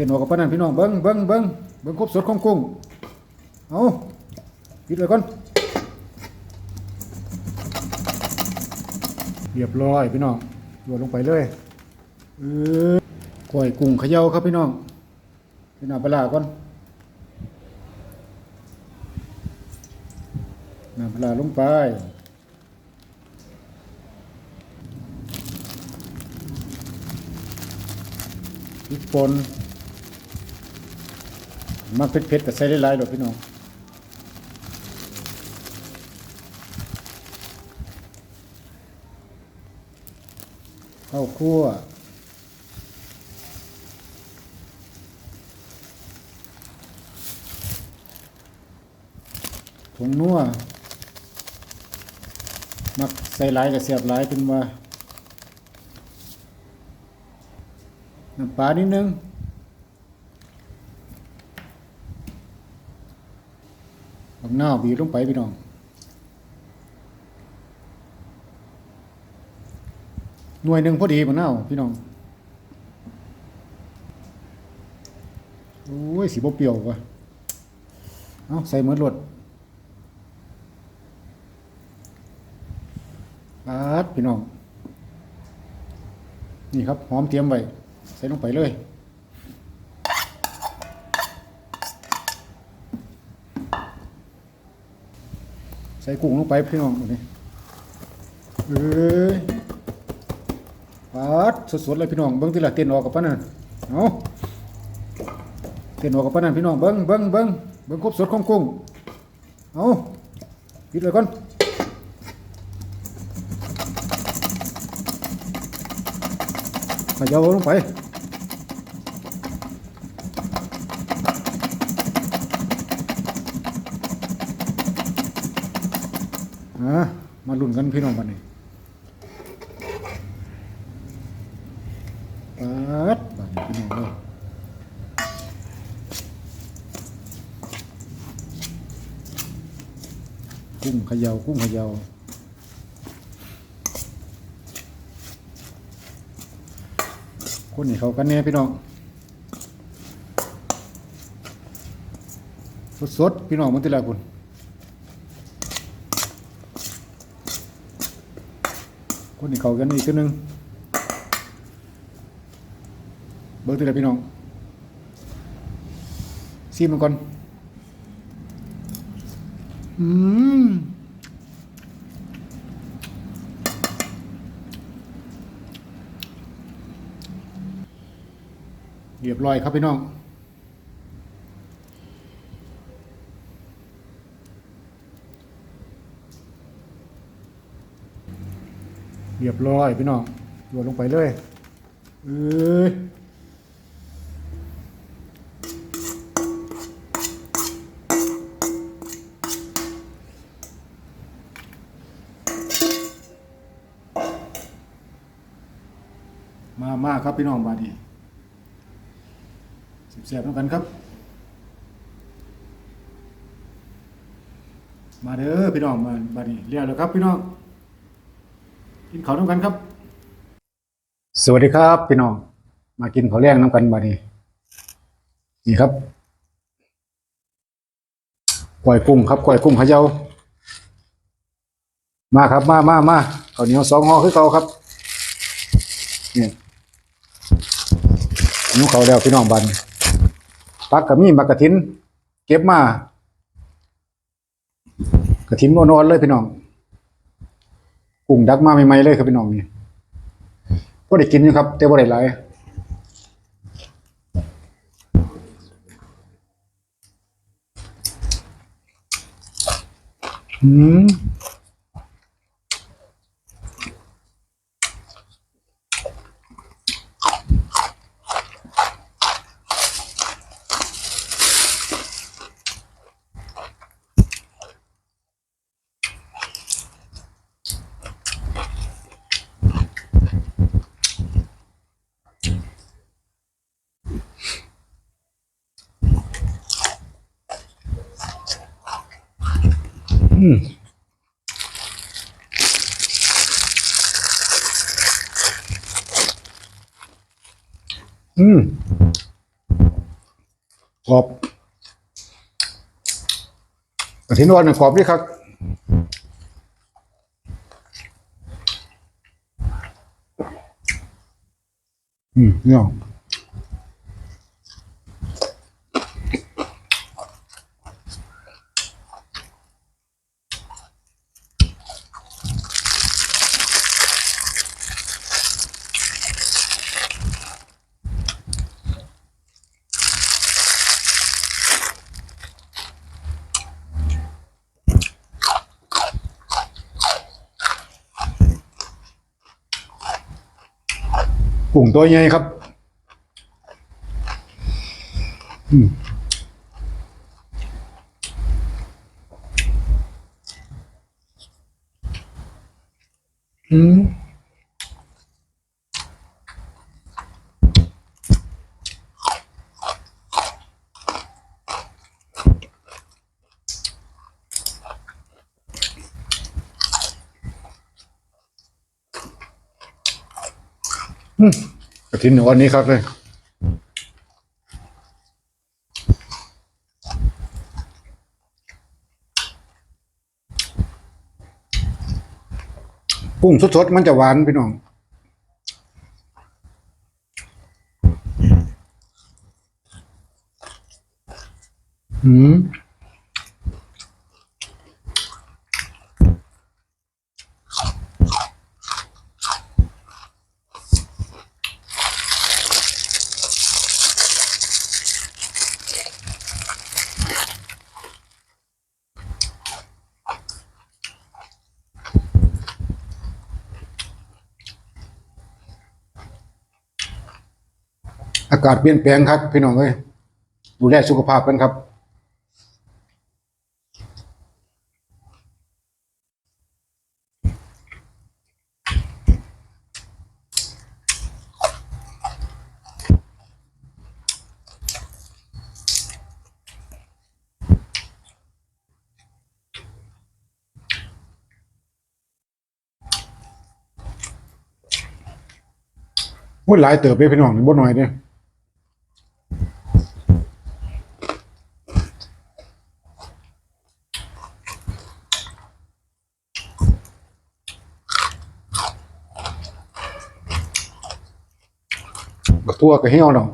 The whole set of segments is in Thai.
เห็นหัวกับปนันพี่น้องเบิ้งเบิ้งเบิ้งเบิ้งครบสดของกุ้งเอาปิดเลยก่อนเรียบร้อยพี่น้องโยนลงไปเลยเออก้อยกุ้งเขย่าครับพี่น้องพี่น้องปลาก่อนน้ำปลาร้าลงไปพริกป่น มักเผ็ดๆแต่ใส่หลายๆหรอกพี่น้องข้าวคั่วผงนัวมักใส่หลายกับเสียบหลายเป็นว่าน้ำปลานิดนึง บัก หน้าบีบลงไปพี่น้องหน่วยหนึ่งพอดีบักหน้าพี่น้องโอ้ยสีบเปรี้ยวว่ะเอาใส่เหมือนรดปาดพี่น้อง นี่ครับ หอมเตรียมไว้ ใส่ลงไปเลย ส่กุ้งลงไปพี่น้องนี้เอ้ยปาดสดๆเลยพี่น้องเบิ้งทีละเต้นออกกับปานั่นเอาเต้นออกกับปานั่นพี่น้องเบิ้งเบิ้งเบิ้งเบิ้งครบสดของกุ้งเอาปิดเลยก่อนขยาวลงไปอะมาลุ้ นกันพี่น้องบัดนี้ปาดบันพี่น้องเลยกุ้งเขยาวกุ้งเขยาวคนนี้เขากันแน่พี่น้องสดๆพี่น้องมันติละคุณ นนี้เขากันอีกตัวหนึ่งเบิร์ตัวเดียวพี่น้องซีมันก่อนอืมเรียบร้อยครับพี่น้อง เรียบร้อยพี่น้องโยนลงไปเลยเอ้ยมามาครับพี่น้องบาดนี้สิบแสบต้องกันครับ มาเด้อพี่น้องมาบาดนี้เรียกแล้วครับพี่น้อง กินข้าวน้ำกันครับ สวัสดีครับพี่น้อง มากินข้าวแรงน้ำกันมาดีนี่ครับกล้วยกุ้งครับกล้วยกุ้งเยามาครับมามามาข้าวเหนียวสองห่อคือเก่าครับนี่นิ้วเขาแล้วพี่น้องบันปักกับมีมากระถิน เก็บมากระถินนอนๆเลยพี่น้อง กุ้งดักมาใหม่ๆเลยครับพี่น้องนี่ก็ได้กินอยู่ครับ แต่บ่ได้หลายอืม อืมกรอบกระถินอ่อนกรอบดีครับอืมเนี่ย ตัวใหญ่ครับ อืมอืมก ระถินอ่อนนี้ครับเลยกุ้งสดๆ มันจะหวานพี่น้องอืมากาศเปลี่ยนแปลงครับ พี่น้องเอ้ยดูแลสุขภาพกันครับมุ้ยหลายเติบเลยพี่น้องนี่บ่น้อยเนี่ย บักทั่วก็เหี่ยวเนาะ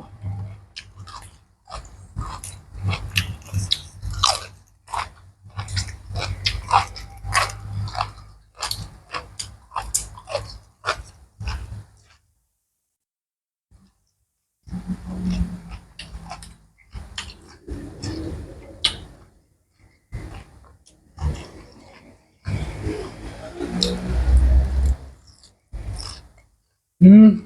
อืม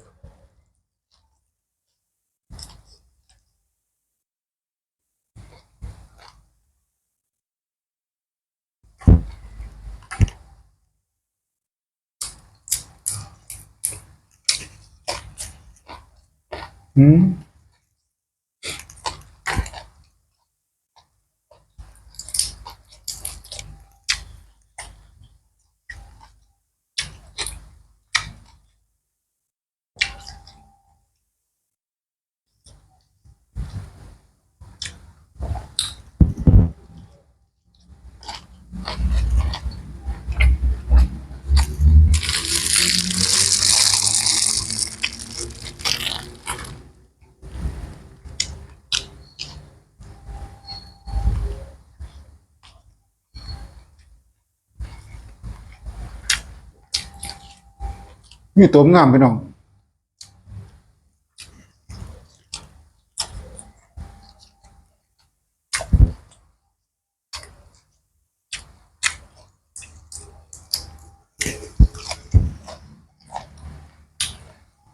น้องหลายเติบครับ อื มีตัวงามพี่น้อง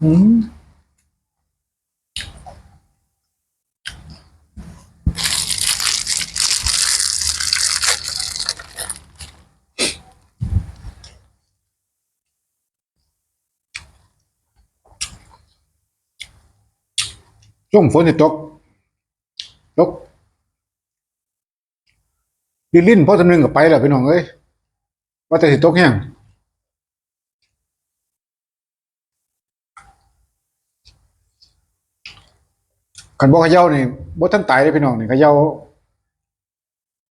อืม ช่วงฝนจะตกตกดิลิ้นพอสำนึงกับไปแล้วพี่น้องเอ้ยว่าแต่สิตกแห้งขันบอกขย่านี่บ่ทันตายเลยพี่น้องนี่ขย่า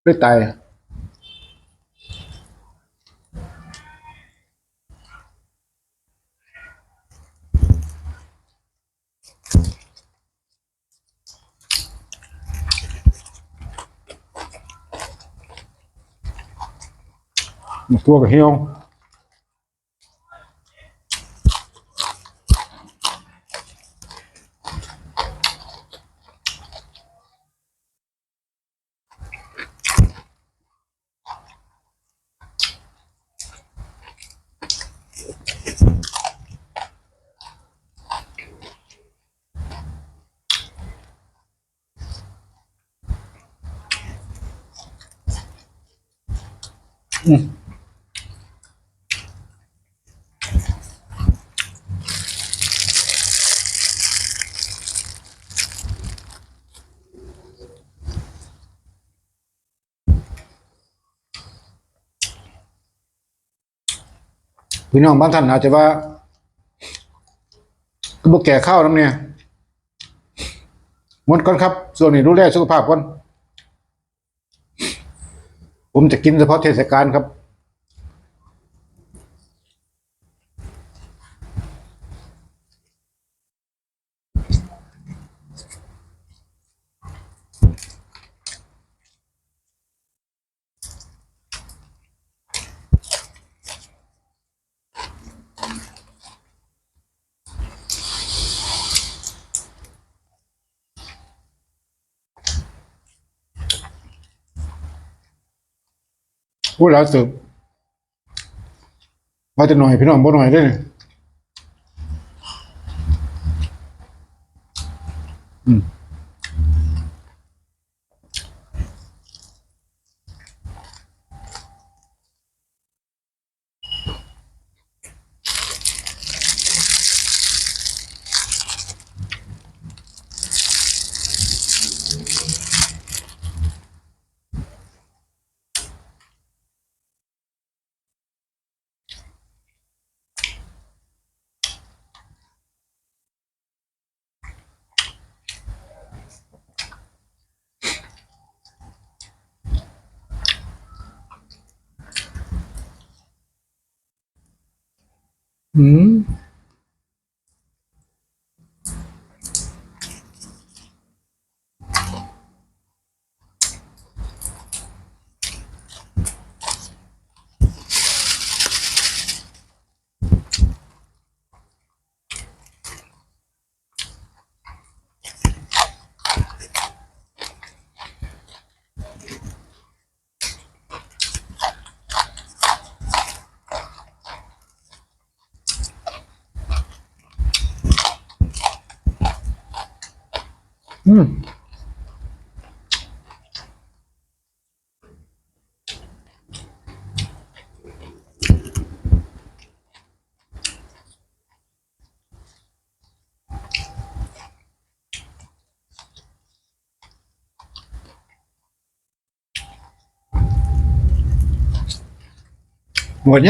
เลยตาย หมกตัวกับเหี่ยว พี่น้องบางท่านอาจจะว่าก็บอกแก่ข้าวน้ำเนี่ยหมดก่อนครับ ส่วนนี้ดูแลสุขภาพก่อน ผมจะกินเฉพาะเทศกาลครับ พูดแล้วสืบว่าจะหน่อยพี่น้องบ่หน่อยได้เลยอืม อื มอืมหมวด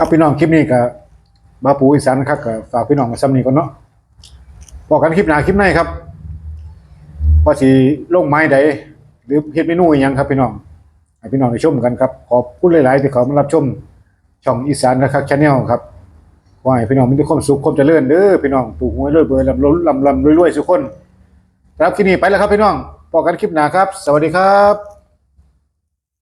ครับพี่น้องคลิปนี้ก็บบาปูอีสานครับก็ฝากพี่น้องมาซ้ำนี้ก่อนเนาะบอกกันคลิปหน้าคลิปในครับว่าสิลงไม้ใดหรือเฮ็ดเมนูอีหยังครับพี่น้องให้พี่น้องได้ชมกันครับขอบคุณหลายๆที่เขามารับชมช่องอีสานนะครับชาแนลครับขอให้พี่น้องมีแต่ความสุขความเจริญเด้อพี่น้องถูกหวยรวยเบอร์ลำลำลำรวยๆทุกคนครับคลิปนี้ไปแล้วครับพี่น้องพอกันคลิปหน้าครับ สวัสดีครับ